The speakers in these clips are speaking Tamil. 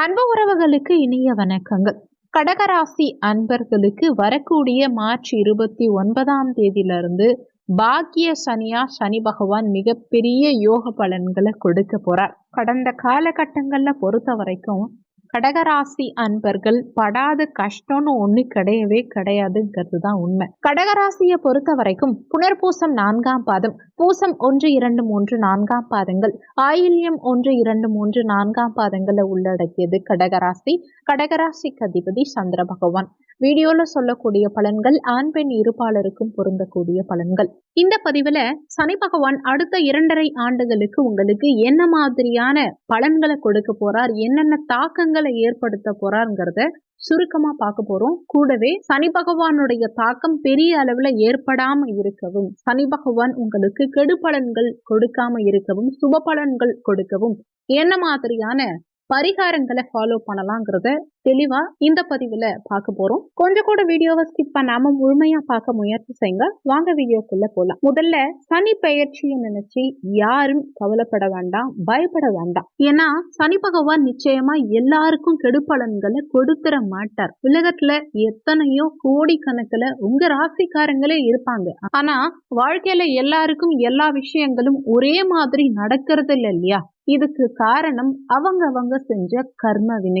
அன்பு உறவுகளுக்கு இனிய வணக்கங்கள். கடகராசி அன்பர்களுக்கு வரக்கூடிய மார்ச் இருபத்தி ஒன்பதாம் தேதியிலிருந்து பாக்கிய சனியா சனி பகவான் மிகப்பெரிய யோக பலன்களை கொடுக்க போறார். கடந்த காலகட்டங்கள்ல பொறுத்த வரைக்கும் கடகராசி அன்பர்கள் படாத கஷ்டம்னு ஒண்ணு கிடையவே கிடையாதுங்கிறது தான் உண்மை. கடகராசியை பொறுத்த வரைக்கும் புனர்பூசம் நான்காம் பாதம் பூசம் ஒன்று இரண்டு மூன்று நான்காம் பாதங்கள் ஆயில்யம் ஒன்று இரண்டு மூன்று நான்காம் பாதங்களை உள்ளடக்கியது கடகராசி. கடகராசிக்கு அதிபதி சந்திர பகவான். வீடியோல சொல்லக்கூடிய பலன்கள் ஆண் பெண் இருப்பாளருக்கும் பொருந்தக்கூடிய பலன்கள். இந்த பதிவுல சனி பகவான் அடுத்த இரண்டரை ஆண்டுகளுக்கு உங்களுக்கு என்ன மாதிரியான பலன்களை கொடுக்க போறார் என்னென்ன தாக்கங்களை ஏற்படுத்த போறாருங்கிறத சுருக்கமா பார்க்க போறோம். கூடவே சனி பகவானுடைய தாக்கம் பெரிய அளவுல ஏற்படாம இருக்கவும் சனி பகவான் உங்களுக்கு கெடு பலன்கள் கொடுக்காம இருக்கவும் சுப பலன்கள் கொடுக்கவும் என்ன மாதிரியான பரிகாரங்களை ஃபாலோ பண்ணலாங்கிறத தெளிவா இந்த பதிவுல பார்க்க போறோம். கொஞ்சம் கூட வீடியோவை ஸ்கிப் பண்ணாம முழுமையா பார்க்க முயற்சி செய்யுங்க. வாங்க வீடியோக்குள்ள போலாம். முதல்ல சனி பெயர்ச்சியை நினைச்சு யாரும் கவலைப்பட வேண்டாம் பயப்பட வேண்டாம். ஏன்னா சனி பகவான் நிச்சயமா எல்லாருக்கும் கெடுப்பலன்களை கொடுத்துட மாட்டார். உலகத்துல எத்தனையோ கோடி கணக்குல உங்க ராசிக்காரங்களே இருப்பாங்க. ஆனா வாழ்க்கையில எல்லாருக்கும் எல்லா விஷயங்களும் ஒரே மாதிரி நடக்கிறது இல்லை இல்லையா? இதுக்கு காரணம் அவங்க அவங்க செஞ்ச கர்ம வினை.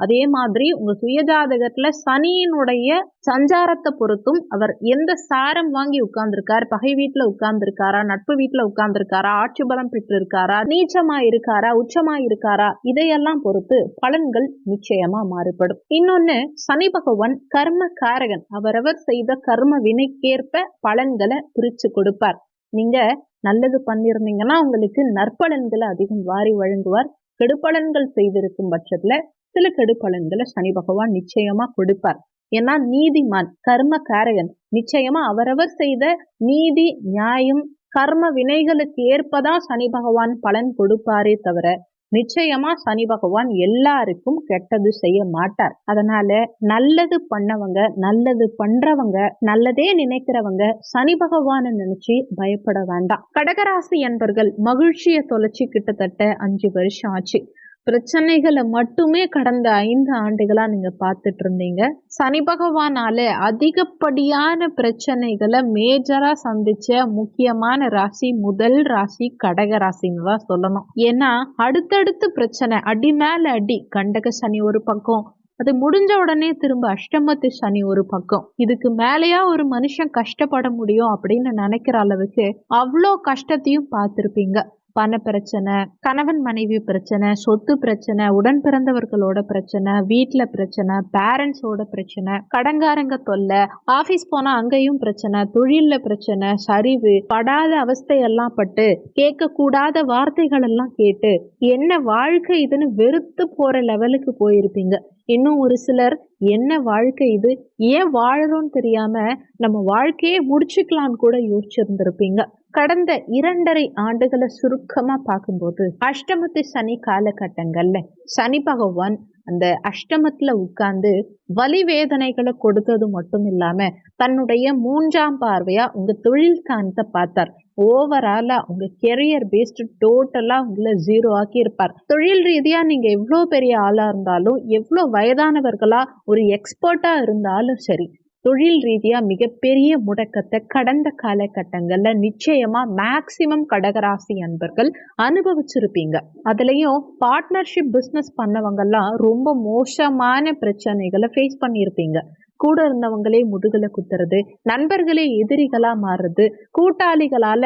அதே மாதிரி உங்க சுயஜாதகத்துல சனியினுடைய சஞ்சாரத்தை பொறுத்தும் அவர் எந்த சாரம் வாங்கி உட்கார்ந்துருக்கார் பகை வீட்டுல உட்கார்ந்துருக்காரா நட்பு வீட்டுல உட்கார்ந்துருக்காரா ஆட்சி பலம் பெற்று இருக்காரா நீச்சமா இருக்காரா உச்சமா இருக்காரா இதையெல்லாம் பொறுத்து பலன்கள் நிச்சயமா மாறுபடும். இன்னொன்னு சனி பகவான் கர்ம காரகன் அவரவர் செய்த கர்ம வினைக்கேற்ப பலன்களை பிரிச்சு கொடுப்பார். நீங்க நல்லது பண்ணிருந்தீங்கன்னா உங்களுக்கு நற்பலன்களை அதிகம் வாரி வழங்குவார். கெடுபலன்கள் செய்திருக்கும் பட்சத்துல சில கெடுபலன்களை சனி பகவான் நிச்சயமா கொடுப்பார். ஏன்னா நீதிமான் கர்ம காரகன் நிச்சயமா அவரவர் செய்த நீதி நியாயம் கர்ம வினைகளுக்கு ஏற்பதா சனி பகவான் பலன் கொடுப்பாரே தவிர நிச்சயமா சனி பகவான் எல்லாருக்கும் கெட்டது செய்ய மாட்டார். அதனால நல்லது பண்ணவங்க நல்லது பண்றவங்க நல்லதே நினைக்கிறவங்க சனி பகவான நினைச்சு பயப்பட வேண்டாம். கடகராசி என்பர்கள் மகிழ்ச்சியை தொலைச்சி கிட்டத்தட்ட அஞ்சு வருஷம் ஆச்சு. பிரச்சனைகளை மட்டுமே கடந்த ஐந்து ஆண்டுகளாக நீங்கள் பார்த்துட்டு இருந்தீங்க. சனி பகவானால அதிகப்படியான பிரச்சனைகளை மேஜராக சந்திச்ச முக்கியமான ராசி முதல் ராசி கடக ராசின்னு தான் சொல்லணும். ஏன்னா அடுத்தடுத்து பிரச்சனை அடி மேலே அடி கண்டக சனி ஒரு பக்கம். அது முடிஞ்ச உடனே திரும்ப அஷ்டமத்து சனி ஒரு பக்கம். இதுக்கு மேலேயா ஒரு மனுஷன் கஷ்டப்பட முடியும் அப்படின்னு நினைக்கிற அளவுக்கு அவ்வளோ கஷ்டத்தையும் பார்த்துருப்பீங்க. பண பிரச்சனை கணவன் மனைவி பிரச்சனை சொத்து பிரச்சனை உடன் பிறந்தவர்களோட பிரச்சனை வீட்டில் பிரச்சனை பேரண்ட்ஸோட பிரச்சனை கடங்காரங்க தொல்லை ஆஃபீஸ் போனால் அங்கேயும் பிரச்சனை தொழிலில் பிரச்சனை சரிவு படாத அவஸ்தையெல்லாம் பட்டு கேட்கக்கூடாத வார்த்தைகள் எல்லாம் கேட்டு என்ன வாழ்க்கை இதுன்னு வெறுத்து போகிற லெவலுக்கு போயிருப்பீங்க. இன்னும் ஒரு சிலர் என்ன வாழ்க்கை இது ஏன் வாழறோன்னு தெரியாம நம்ம வாழ்க்கையே முடிச்சுக்கலான்னு கூட யோசிச்சிருந்திருப்பீங்க. கடந்த இரண்டரை ஆண்டுகளை சுருக்கமா பார்க்கும்போது அஷ்டமத்து சனி காலகட்டங்கள்ல சனி பகவான் அந்த அஷ்டமத்துல உட்கார்ந்து வலி வேதனைகளை கொடுத்தது மட்டும் இல்லாம தன்னுடைய மூன்றாம் பார்வையா உங்க தொழில் காணத்தை பார்த்தார். ஓவராலா உங்க கெரியர் பேஸ்டு டோட்டலா உங்களை ஜீரோ ஆக்கி இருப்பார். தொழில் ரீதியா நீங்க எவ்வளோ பெரிய ஆளா இருந்தாலும் எவ்வளோ வயதானவர்களா ஒரு எக்ஸ்பர்ட்டா இருந்தாலும் சரி தொழில் ரீதியாக மிகப்பெரிய முடக்கத்தை கடந்த காலகட்டங்களில் நிச்சயமாக மேக்சிமம் கடகராசி அன்பர்கள் அனுபவிச்சிருப்பீங்க. அதுலேயும் பார்ட்னர்ஷிப் பிஸ்னஸ் பண்ணவங்கெல்லாம் ரொம்ப மோசமான பிரச்சனைகளை ஃபேஸ் பண்ணியிருப்பீங்க. கூட இருந்தவங்களே முதுகலை குத்துறது நண்பர்களே எதிரிகளா மாறுறது கூட்டாளிகளால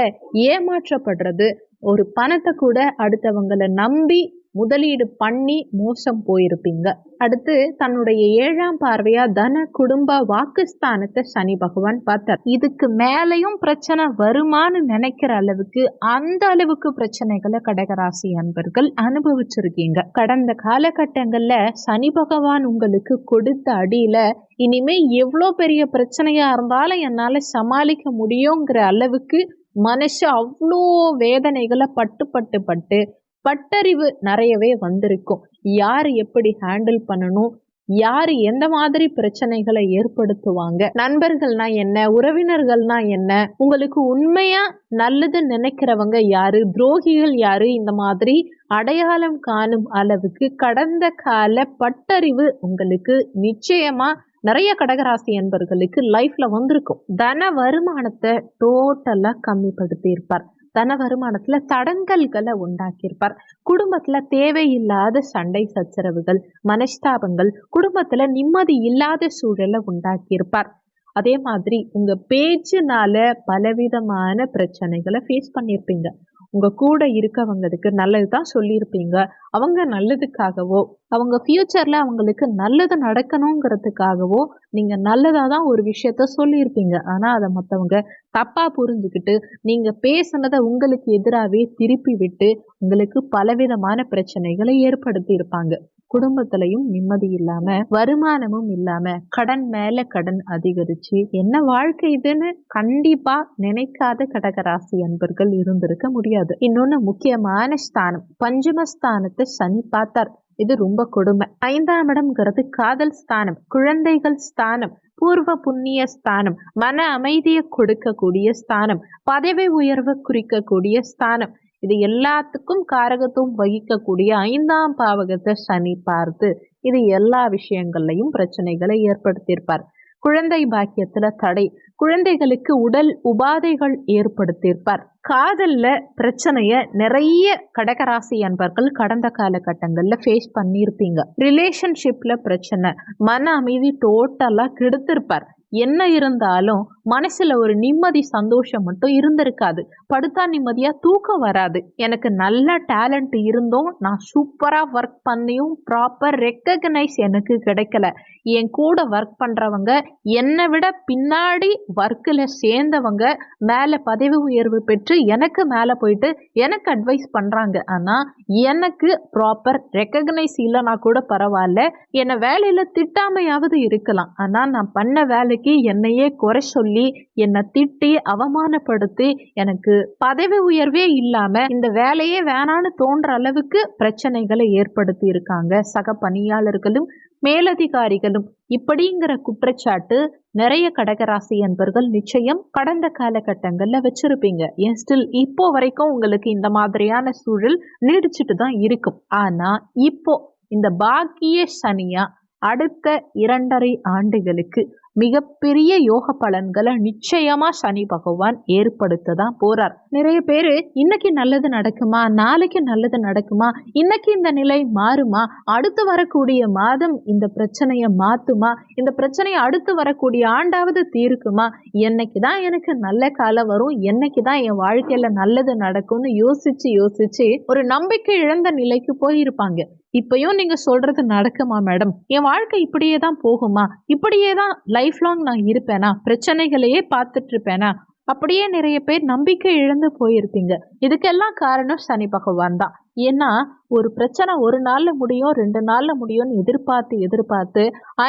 ஏமாற்றப்படுறது ஒரு பணத்தை கூட அடுத்தவங்களை நம்பி முதலீடு பண்ணி மோசம் போயிருப்பீங்க. அடுத்து தன்னுடைய ஏழாம் பார்வையா தன குடும்ப வாக்குஸ்தானத்தை சனி பகவான் பார்த்தார். இதுக்கு மேலையும் பிரச்சனை வருமானு நினைக்கிற அளவுக்கு அந்த அளவுக்கு பிரச்சனைகளை கடகராசி அன்பர்கள் அனுபவிச்சிருக்கீங்க. கடந்த காலகட்டங்கள்ல சனி பகவான் உங்களுக்கு கொடுத்த அடியில இனிமே எவ்வளோ பெரிய பிரச்சனையா இருந்தாலும் என்னால சமாளிக்க முடியுங்கிற அளவுக்கு மனசு அவ்வளோ வேதனைகளை பட்டு பட்டு பட்டு பட்டறிவு நிறையவே வந்திருக்கும். யார் எப்படி ஹேண்டில் பண்ணணும்? யார் எந்த மாதிரி பிரச்சனைகளை ஏற்படுத்துவாங்க? நண்பர்கள்னா என்ன? உறவினர்கள்னா என்ன? உங்களுக்கு உண்மையா நல்லது நினைக்கிறவங்க யாரு? துரோகிகள் யாரு? இந்த மாதிரி அடையாளம் காணும் அளவுக்கு கடந்த கால பட்டறிவு உங்களுக்கு நிச்சயமா நிறைய கடகராசி என்பர்களுக்கு லைஃப்ல வந்திருக்கும். தன வருமானத்தை டோட்டலா கம்மிப்படுத்தி இருப்பார் தன வருமானத்துல தடங்கல்களை உண்டாக்கியிருப்பார். குடும்பத்துல தேவையில்லாத சண்டை சச்சரவுகள் மனஸ்தாபங்கள் குடும்பத்துல நிம்மதி இல்லாத சூழலை உண்டாக்கியிருப்பார். அதே மாதிரி உங்க பேச்சுனால பலவிதமான பிரச்சனைகளை ஃபேஸ் பண்ணியிருப்பீங்க. உங்க கூட இருக்கவங்களுக்கு நல்லது தான் சொல்லியிருப்பீங்க. அவங்க நல்லதுக்காகவோ அவங்க ஃபியூச்சர்ல அவங்களுக்கு நல்லது நடக்கணுங்கிறதுக்காகவோ நீங்க நல்லதா தான் ஒரு விஷயத்த சொல்லியிருப்பீங்க. ஆனா அதை மற்றவங்க தப்பா புரிஞ்சுக்கிட்டு நீங்க பேசுனதை உங்களுக்கு எதிராகவே திருப்பி விட்டு உங்களுக்கு பலவிதமான பிரச்சனைகளை ஏற்படுத்தி இருப்பாங்க குடும்பத்திலையும் நிம்மதி இல்லாம வருமானமும் இல்லாம கடன் மேல கடன் அதிகரிச்சு என்ன வாழ்க்கை இதுன்னு கண்டிப்பா நினைக்காத கடகராசி அன்பர்கள் இருந்திருக்க முடியாது. இன்னொன்னு முக்கியமான ஸ்தானம். பஞ்சமஸ்தானத்தை சனி பார்த்தார். இது ரொம்ப கொடுமை. ஐந்தாம் இடம்ங்கிறது காதல் ஸ்தானம் குழந்தைகள் ஸ்தானம் பூர்வ புண்ணிய ஸ்தானம் மன அமைதியை கொடுக்கக்கூடிய ஸ்தானம் பதவி உயர்வை குறிக்கக்கூடிய ஸ்தானம். இது எல்லாத்துக்கும் காரகத்துவம் வகிக்கக்கூடிய ஐந்தாம் பாவகத்தை சனி பார்த்து இது எல்லா விஷயங்கள்லையும் பிரச்சனைகளை ஏற்படுத்தியிருப்பார். குழந்தை பாக்கியத்துல தடை. குழந்தைகளுக்கு உடல் உபாதைகள் ஏற்படுத்தியிருப்பார். காதல்ல பிரச்சனைய நிறைய கடகராசி அன்பர்கள் கடந்த காலகட்டங்கள்ல ஃபேஸ் பண்ணியிருப்பீங்க. ரிலேஷன்ஷிப்ல பிரச்சனை. மன அமைதி டோட்டலா கெடுத்திருப்பார். என்ன இருந்தாலும் மனசுல ஒரு நிம்மதி சந்தோஷம் மட்டும் இருந்திருக்காது. படுத்தா நிம்மதியா தூக்கம் வராது. எனக்கு நல்ல டேலண்ட் இருந்தும் நான் சூப்பரா ஒர்க் பண்ணியும் ப்ராப்பர் ரெக்கக்னைஸ் எனக்கு கிடைக்கல. என் கூட ஒர்க் பண்றவங்க என்னை விட பின்னாடி ஒர்க்கில் சேர்ந்தவங்க மேலே பதவி உயர்வு பெற்று எனக்கு மேலே போயிட்டு எனக்கு அட்வைஸ் பண்ணுறாங்க ஆனால் எனக்கு ப்ராப்பர் ரெக்கக்னைஸ் இல்லைனா கூட பரவாயில்ல. என்னை வேலையில் திட்டாமையாவது இருக்கலாம். ஆனால் நான் பண்ண வேலைக்கு என்னையே குறை சொல்லி என்னை திட்டி அவமானப்படுத்தி எனக்கு பதவி உயர்வே இல்லாம இந்த வேலையே வேணான்னு தோன்ற அளவுக்கு பிரச்சனைகளை ஏற்படுத்தி இருக்காங்க சக பணியாளர்களும் மேலதிகாரிகளும். இப்படிங்கிற குற்றச்சாட்டு நிறைய கடகராசி என்பர்கள் நிச்சயம் கடந்த காலகட்டங்களில் வச்சிருப்பீங்க. ஏன் ஸ்டில் இப்போ வரைக்கும் உங்களுக்கு இந்த மாதிரியான சூழல் நீடிச்சிட்டு தான் இருக்கும். ஆனா இப்போ இந்த பாக்கிய சனியா அடுத்த இரண்டரை ஆண்டுகளுக்கு மிகப்பெரிய யோக பலன்களை நிச்சயமா சனி பகவான் ஏற்படுத்த தான் போறார். நிறைய பேரு இன்னைக்கு நல்லது நடக்குமா? நாளைக்கு நல்லது நடக்குமா? இன்னைக்கு இந்த நிலை மாறுமா? அடுத்து வரக்கூடிய மாதம் இந்த பிரச்சனையை மாத்துமா? இந்த பிரச்சனையை அடுத்து வரக்கூடிய ஆண்டாவது தீர்க்குமா? என்னைக்கு தான் எனக்கு நல்ல காலம் வரும்? என்னைக்கு தான் என் வாழ்க்கையில நல்லது நடக்கும்னு யோசிச்சு யோசிச்சு ஒரு நம்பிக்கை இழந்த நிலைக்கு போயிருப்பாங்க. இப்பயும் நீங்க சொல்றது நடக்குமா மேடம் என் வாழ்க்கை இப்படியே தான் போகுமா? இப்படியே தான் லைஃப் லாங் நான் இருப்பேனா? பிரச்சனைகளையே பார்த்துட்டு இருப்பேனா? அப்படியே நிறைய பேர் நம்பிக்கை இழந்து போயிருப்பீங்க. இதுக்கெல்லாம் காரணம் சனி பகவான் தான். ஏன்னா ஒரு பிரச்சனை ஒரு நாளில் முடியும் ரெண்டு நாளில் முடியும்னு எதிர்பார்த்து எதிர்பார்த்து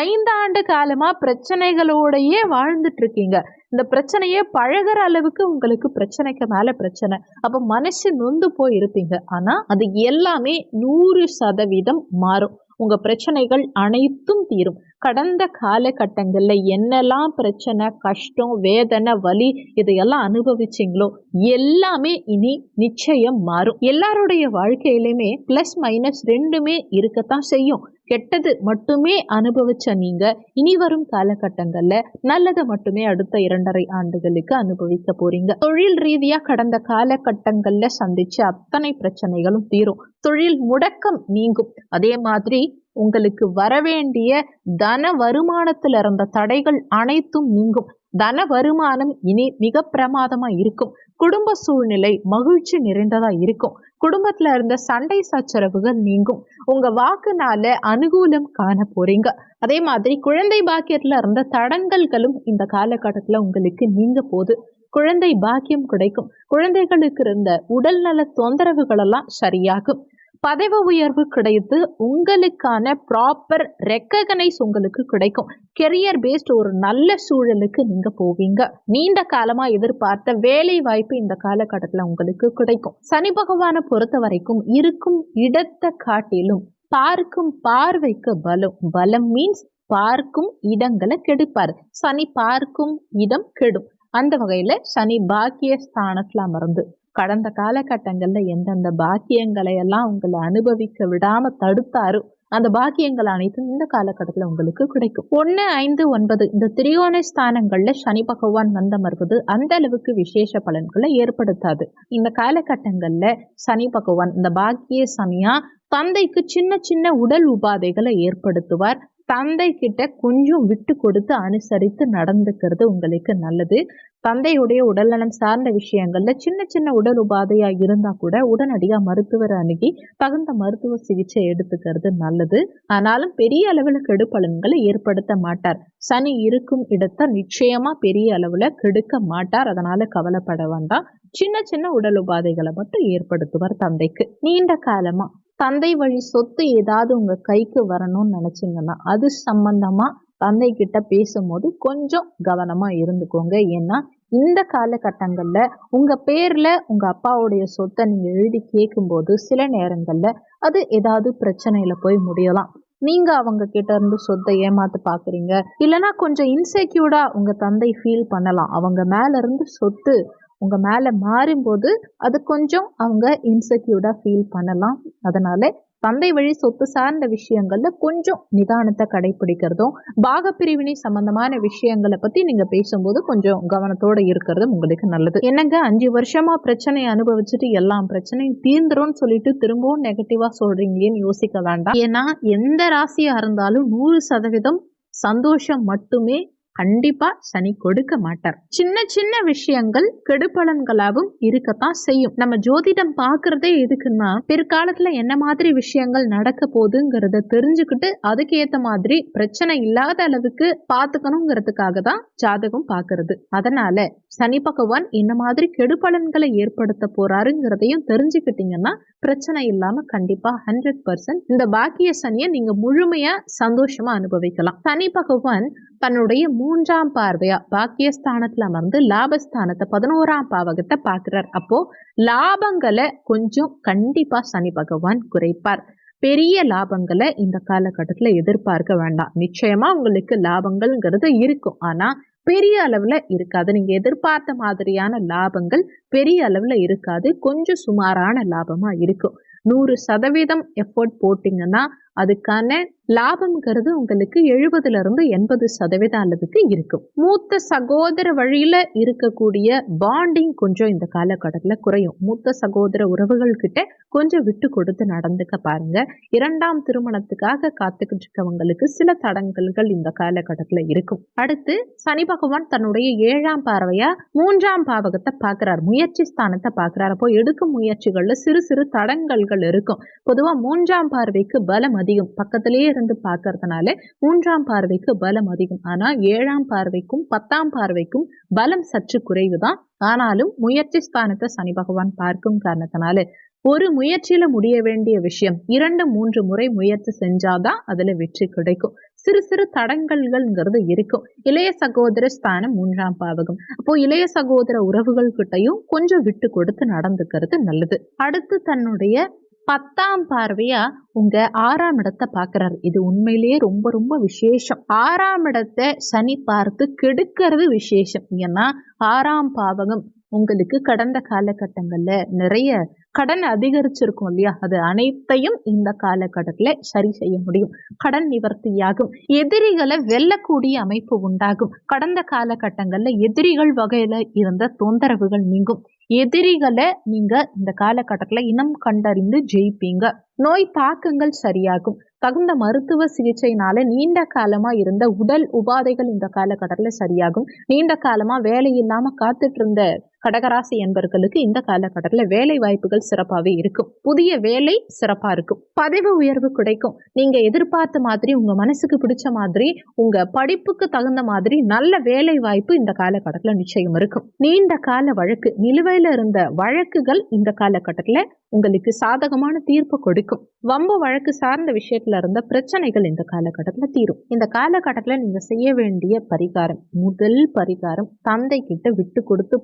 ஐந்தாண்டு காலமாக பிரச்சனைகளோடையே வாழ்ந்துட்டு இருக்கீங்க இந்த பிரச்சனையே பழகிற அளவுக்கு உங்களுக்கு பிரச்சனைக்கு மேலே பிரச்சனை. அப்போ மனசு நொந்து போய் இருப்பீங்க ஆனால் அது எல்லாமே நூறு சதவீதம் மாறும். உங்கள் பிரச்சனைகள் அனைத்தும் தீரும். கடந்த காலகட்டங்களில் என்னெல்லாம் பிரச்சனை கஷ்டம் வேதனை வலி இதையெல்லாம் அனுபவிச்சிங்களோ எல்லாமே இனி நிச்சயம் மாறும். எல்லாருடைய வாழ்க்கையிலுமே ப்ளஸ் மைனஸ் ரெண்டுமே இருக்கத்தான் செய்யும். கெட்டது மட்டுமே அனுபவிச்ச நீங்க இனி வரும் காலகட்டங்கள்ல நல்லதை மட்டுமே அடுத்த இரண்டரை ஆண்டுகளுக்கு அனுபவிக்க போறீங்க. தொழில் ரீதியா கடந்த காலகட்டங்கள்ல சந்திச்ச அத்தனை பிரச்சனைகளும் தீரும். தொழில் முடக்கம் நீங்கும். அதே மாதிரி உங்களுக்கு வரவேண்டிய தன வருமானத்தில் இருந்த தடைகள் அனைத்தும் நீங்கும். தன வருமானம் இனி மிக பிரமாதமா இருக்கும். குடும்ப சூழ்நிலை மகிழ்ச்சி நிறைந்ததா இருக்கும். குடும்பத்துல இருந்த சண்டை சச்சரவுகள் நீங்கும். உங்க வாக்குனால அனுகூலம் காண போறீங்க. அதே மாதிரி குழந்தை பாக்கியத்துல இருந்த தடங்கல்களும் இந்த காலகட்டத்துல உங்களுக்கு நீங்க போகுது குழந்தை பாக்கியம் கிடைக்கும். குழந்தைகளுக்கு இருந்த உடல்நல தொந்தரவுகள் எல்லாம் சரியாகும். பதவி உயர்வு கிடைத்து உங்களுக்கான ப்ராப்பர் ரெக்ககனைஸ் உங்களுக்கு கிடைக்கும். கெரியர் பேஸ்ட் ஒரு நல்ல சூழலுக்கு நீங்க போவீங்க. நீண்ட காலமா எதிர்பார்த்த வேலை வாய்ப்பு இந்த காலகட்டத்தில் உங்களுக்கு கிடைக்கும். சனி பகவானை பொறுத்த வரைக்கும் இருக்கும் இடத்தை காட்டிலும் பார்க்கும் பார்வைக்கு பலம். பலம் மீன்ஸ் பார்க்கும் இடங்களை கெடுப்பார். சனி பார்க்கும் இடம் கெடும். அந்த வகையில சனி பாக்கிய ஸ்தானத்துல அமர்ந்து கடந்த காலகட்டங்களில் எந்தெந்த பாக்கியங்களை எல்லாம் உங்களை அனுபவிக்க விடாம தடுத்தாரோ அந்த பாக்கியங்கள் அனைத்தும் இந்த காலகட்டத்தில் உங்களுக்கு கிடைக்கும். ஒன்று ஐந்து ஒன்பது இந்த திரியோண ஸ்தானங்களில் சனி பகவான் வந்தமர்வது அந்த அளவுக்கு விசேஷ பலன்களை ஏற்படுத்தாது. இந்த காலகட்டங்களில் சனி பகவான் இந்த பாக்கிய சனியா தந்தைக்கு சின்ன சின்ன உடல் உபாதைகளை ஏற்படுத்துவார். தந்தை கிட்ட கொஞ்சம் விட்டு கொடுத்து அனுசரித்து நடந்துக்கிறது உங்களுக்கு நல்லது. தந்தையுடைய உடல்நலம் சார்ந்த விஷயங்கள்ல சின்ன சின்ன உடல் உபாதையா இருந்தா கூட உடனடியா மருத்துவரை அணுகி தகுந்த மருத்துவ சிகிச்சை எடுத்துக்கிறது நல்லது. ஆனாலும் பெரிய அளவுல கெடுபலன்களை ஏற்படுத்த மாட்டார். சனி இருக்கும் இடத்தை நிச்சயமா பெரிய அளவுல கெடுக்க மாட்டார். அதனால கவலைப்பட வேண்டாம். சின்ன சின்ன உடல் உபாதைகளை மட்டும் ஏற்படுத்துவார் தந்தைக்கு. நீண்ட காலமா தந்தை வழி சொத்து ஏதாவது உங்க கைக்கு வரணும்னு நினைச்சீங்கன்னா அது சம்பந்தமா தந்தை கிட்ட பேசும்போது கொஞ்சம் கவனமா இருந்துக்கோங்க. ஏன்னா இந்த காலகட்டங்கள்ல உங்க பேர்ல உங்க அப்பாவுடைய சொத்தை நீங்க எழுதி கேட்கும்போது சில நேரங்கள்ல அது ஏதாவது பிரச்சனையில போய் முடியலாம். நீங்க அவங்க கிட்ட இருந்து சொத்தை ஏமாத்து பாக்குறீங்க. இல்லைன்னா கொஞ்சம் இன்செக்யூர்டா உங்க தந்தை ஃபீல் பண்ணலாம். அவங்க மேல இருந்து சொத்து உங்க மேல மாறும்போது அது கொஞ்சம் அவங்க இன்செக்யூர்டா ஃபீல் பண்ணலாம். அதனால தந்தை வழி சொத்து சார்ந்த விஷயங்கள்ல கொஞ்சம் நிதானத்தை கடைபிடிக்கிறதும் பாகப்பிரிவினை சம்பந்தமான விஷயங்களை பத்தி நீங்க பேசும்போது கொஞ்சம் கவனத்தோட இருக்கிறது உங்களுக்கு நல்லது. என்னங்க அஞ்சு வருஷமா பிரச்சனையை அனுபவிச்சுட்டு எல்லாம் பிரச்சனையும் தீர்ந்துரும்னு சொல்லிட்டு திரும்பவும் நெகட்டிவா சொல்றீங்களேன்னு யோசிக்க வேண்டாம். ஏன்னா எந்த ராசியா இருந்தாலும் நூறு சதவீதம் சந்தோஷம் மட்டுமே கண்டிப்பா சனி கொடுக்க மாட்டார். சின்ன சின்ன விஷயங்கள் கெடுபலன்களாகவும் இருக்கத்தான் செய்யும். நம்ம ஜோதிடம் பாக்குறதே எதுக்குன்னா பிற்காலத்துல என்ன மாதிரி விஷயங்கள் நடக்க போகுதுங்கிறத தெரிஞ்சுக்கிட்டு அதுக்கு ஏத்த மாதிரி பிரச்சனை இல்லாத அளவுக்கு பாத்துக்கணுங்கிறதுக்காக தான் ஜாதகம் பாக்குறது அதனால சனி பகவான் இந்த மாதிரி கெடுபலன்களை ஏற்படுத்த போறாருங்கிறதையும் தெரிஞ்சுக்கிட்டீங்கன்னா பிரச்சனை இல்லாம கண்டிப்பா ஹண்ட்ரட் பர்சன்ட் இந்த பாக்கிய சனியை நீங்க முழுமையா சந்தோஷமா அனுபவிக்கலாம். சனி பகவான் தன்னுடைய மூன்றாம் பார்வையா பாக்கியஸ்தானத்துல அமர்ந்து லாபஸ்தானத்தை பதினோராம் பாவகத்தை பார்க்கிறார். அப்போ லாபங்களை கொஞ்சம் கண்டிப்பா சனி பகவான் குறைப்பார். பெரிய லாபங்களை இந்த காலகட்டத்தில் எதிர்பார்க்க வேண்டாம். நிச்சயமா உங்களுக்கு லாபங்கள்ங்கிறது இருக்கும். ஆனா பெரிய அளவுல இருக்காது. நீங்க எதிர்பார்த்த மாதிரியான லாபங்கள் பெரிய அளவுல இருக்காது. கொஞ்சம் சுமாரான லாபமா இருக்கும். நூறு சதவீதம் எஃபோர்ட் போட்டிங்கன்னா அதுக்கான லாபம்ங்கிறது உங்களுக்கு எழுபதுல இருந்து எண்பது சதவீத அளவுக்கு இருக்கும். மூத்த சகோதர வழியில இருக்கக்கூடிய பாண்டிங் கொஞ்சம் இந்த காலகட்டத்தில் குறையும். மூத்த சகோதர உறவுகள் கிட்ட கொஞ்சம் விட்டு கொடுத்து நடந்துக்க பாருங்க. இரண்டாம் திருமணத்துக்காக காத்துக்கிட்டு இருக்கவங்களுக்கு சில தடங்கல்கள் இந்த காலகட்டத்தில் இருக்கும். அடுத்து சனி பகவான் தன்னுடைய ஏழாம் பார்வையா மூன்றாம் பாவகத்தை பார்க்கிறார் முயற்சி ஸ்தானத்தை பார்க்கிறார் அப்போ எடுக்கும் முயற்சிகள்ல சிறு சிறு தடங்கல்கள் இருக்கும். பொதுவா மூன்றாம் பார்வைக்கு பலம் அதிகம். பக்கத்திலேயே இருந்து பார்க்கறதுனால மூன்றாம் பார்வைக்கு பலம் அதிகம். ஆனா ஏழாம் பார்வைக்கும் பத்தாம் பார்வைக்கும் பலம் சற்று குறைவுதான். ஆனாலும் முயற்சி ஸ்தானத்தை சனி பகவான் பார்க்கும் காரணத்தினால ஒரு முயற்சியில முடிய வேண்டிய விஷயம் இரண்டு மூன்று முறை முயற்சி செஞ்சாதான் அதுல வெற்றி கிடைக்கும். சிறு சிறு தடங்கல்கள்ங்கிறது இருக்கும். இளைய சகோதர ஸ்தானம் மூன்றாம் பாவகம். அப்போ இளைய சகோதர உறவுகள் கிட்டையும் கொஞ்சம் விட்டு கொடுத்து நடந்துக்கிறது நல்லது. அடுத்து தன்னுடைய பத்தாம் பார்வையா உங்க ஆறாம் இடத்தை பாக்குறாரு இது உண்மையிலேயே ரொம்ப ரொம்ப விசேஷம். ஆறாம் இடத்தை சனி பார்த்து கெடுக்கிறது விசேஷம். ஏன்னா ஆறாம் பாவகம் உங்களுக்கு கடந்த காலகட்டங்கள்ல நிறைய கடன் அதிகரிச்சிருக்கும் இல்லையா? அது அனைத்தையும் இந்த காலகட்டத்தில் சரி செய்ய முடியும். கடன் நிவர்த்தியாகும். எதிரிகளை வெல்லக்கூடிய அமைப்பு உண்டாகும். கடந்த காலகட்டங்களில் எதிரிகள் வகையில் இருந்த தொந்தரவுகள் நீங்கும். எதிரிகளை நீங்க இந்த காலகட்டத்தில் இனம் கண்டறிந்து ஜெயிப்பீங்க. நோய் தாக்கங்கள் சரியாகும். தகுந்த மருத்துவ சிகிச்சையினால நீண்ட காலமா இருந்த உடல் உபாதைகள் இந்த காலகட்டத்தில் சரியாகும். நீண்ட காலமா வேலை இல்லாம காத்துட்டு இருந்த கடகராசி என்பர்களுக்கு இந்த காலகட்டத்தில் வேலை வாய்ப்புகள் சிறப்பாகவே இருக்கும். புதிய வேலை சிறப்பாக இருக்கும். பதவி உயர்வு கிடைக்கும். நீங்கள் எதிர்பார்த்த மாதிரி உங்கள் மனசுக்கு பிடிச்ச மாதிரி உங்கள் படிப்புக்கு தகுந்த மாதிரி நல்ல வேலை வாய்ப்பு இந்த காலகட்டத்தில் நிச்சயம் இருக்கும். நீண்ட கால வழக்கு நிலுவையில் இருந்த வழக்குகள் இந்த காலகட்டத்தில் உங்களுக்கு சாதகமான தீர்ப்பு கொடுக்கும். வம்பு வழக்கு சார்ந்த விஷயத்துல இருந்த பிரச்சனைகள் இந்த காலகட்டத்தில் தீரும். இந்த காலகட்டத்தில் நீங்க செய்ய வேண்டிய பரிகாரம் முதல் பரிகாரம் தந்தை கிட்ட விட்டு கொடுத்து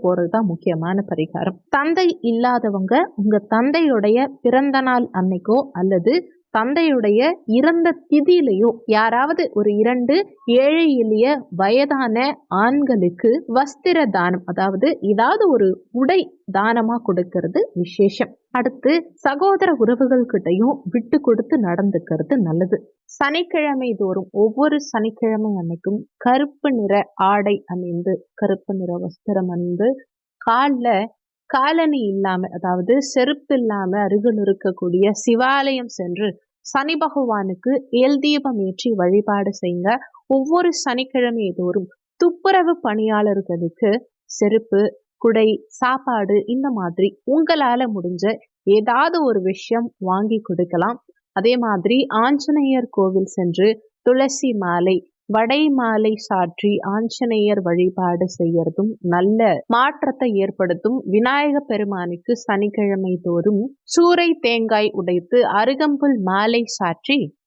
போறதுதான் முக்கியமான பரிகாரம். தந்தை இல்லாதவங்க உங்க தந்தையுடைய பிறந்த நாள் அன்னைக்கோ அல்லது தந்தையுடைய இறந்த திதியிலையோ யாராவது ஒரு இரண்டு ஏழை எளிய வயதான ஆண்களுக்கு வஸ்திர தானம் அதாவது ஏதாவது ஒரு உடை தானமா கொடுக்கறது விசேஷம். அடுத்து சகோதர உறவுகள் கிட்டையும் விட்டு கொடுத்து நடந்துக்கிறது நல்லது. சனிக்கிழமை தோறும் ஒவ்வொரு சனிக்கிழமை அன்னைக்கும் கருப்பு நிற ஆடை அணிந்து கருப்பு நிற வஸ்திரம் அணிந்து காலில் காலணி இல்லாம அதாவது செருப்பு இல்லாம அருகில் இருக்கக்கூடிய சிவாலயம் சென்று சனி பகவானுக்கு எல் தீபம் ஏற்றி வழிபாடு செய்யுங்க ஒவ்வொரு சனிக்கிழமை தோறும் துப்புரவு பணியாளர்களுக்கு செருப்பு குடை சாப்பாடு இந்த மாதிரி உங்களால முடிஞ்ச ஏதாவது ஒரு விஷயம் வாங்கி கொடுக்கலாம். அதே மாதிரி ஆஞ்சநேயர் கோவில் சென்று துளசி மாலை வடை மாலை சாற்றி ஆஞ்சநேயர் வழிபாடு செய்யறதும் நல்ல மாற்றத்தை ஏற்படுத்தும். விநாயக பெருமானுக்கு சனிக்கிழமை தோறும் சூறை தேங்காய் உடைத்து அருகம்புல் மாலை சாற்றி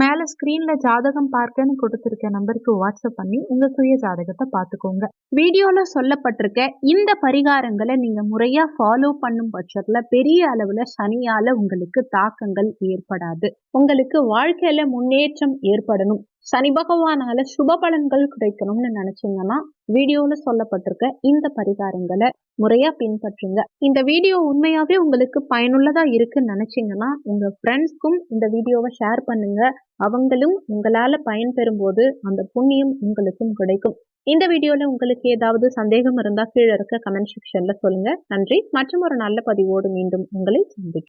மேலே ஸ்க்ரீனில் ஜாதகம் பார்க்கன்னு கொடுத்துருக்க நம்பருக்கு வாட்ஸ்அப் பண்ணி உங்கள் சுய ஜாதகத்தை பார்த்துக்கோங்க. வீடியோவில் சொல்லப்பட்டிருக்க இந்த பரிகாரங்களை நீங்கள் முறையாக ஃபாலோ பண்ணும் பட்சத்தில் பெரிய அளவில் சனியால உங்களுக்கு தாக்கங்கள் ஏற்படாது. உங்களுக்கு வாழ்க்கையில் முன்னேற்றம் ஏற்படணும். சனி பகவானால சுப பலன்கள் கிடைக்கணும்னு நினைச்சீங்கன்னா வீடியோல சொல்லப்பட்டிருக்க இந்த பரிகாரங்களை முறையா பின்பற்றுங்க. இந்த வீடியோ உண்மையாவே உங்களுக்கு பயனுள்ளதா இருக்குன்னு நினைச்சீங்கன்னா உங்க ஃப்ரெண்ட்ஸ்க்கும் இந்த வீடியோவை ஷேர் பண்ணுங்க. அவங்களும் உங்களால பயன்பெறும் போது அந்த புண்ணியம் உங்களுக்கும் கிடைக்கும். இந்த வீடியோல உங்களுக்கு ஏதாவது சந்தேகம் இருந்தா கீழே இருக்க கமெண்ட் செக்ஷன்ல சொல்லுங்க. நன்றி. மற்றும் ஒரு நல்ல பதிவோடு மீண்டும் உங்களை சந்திக்கும்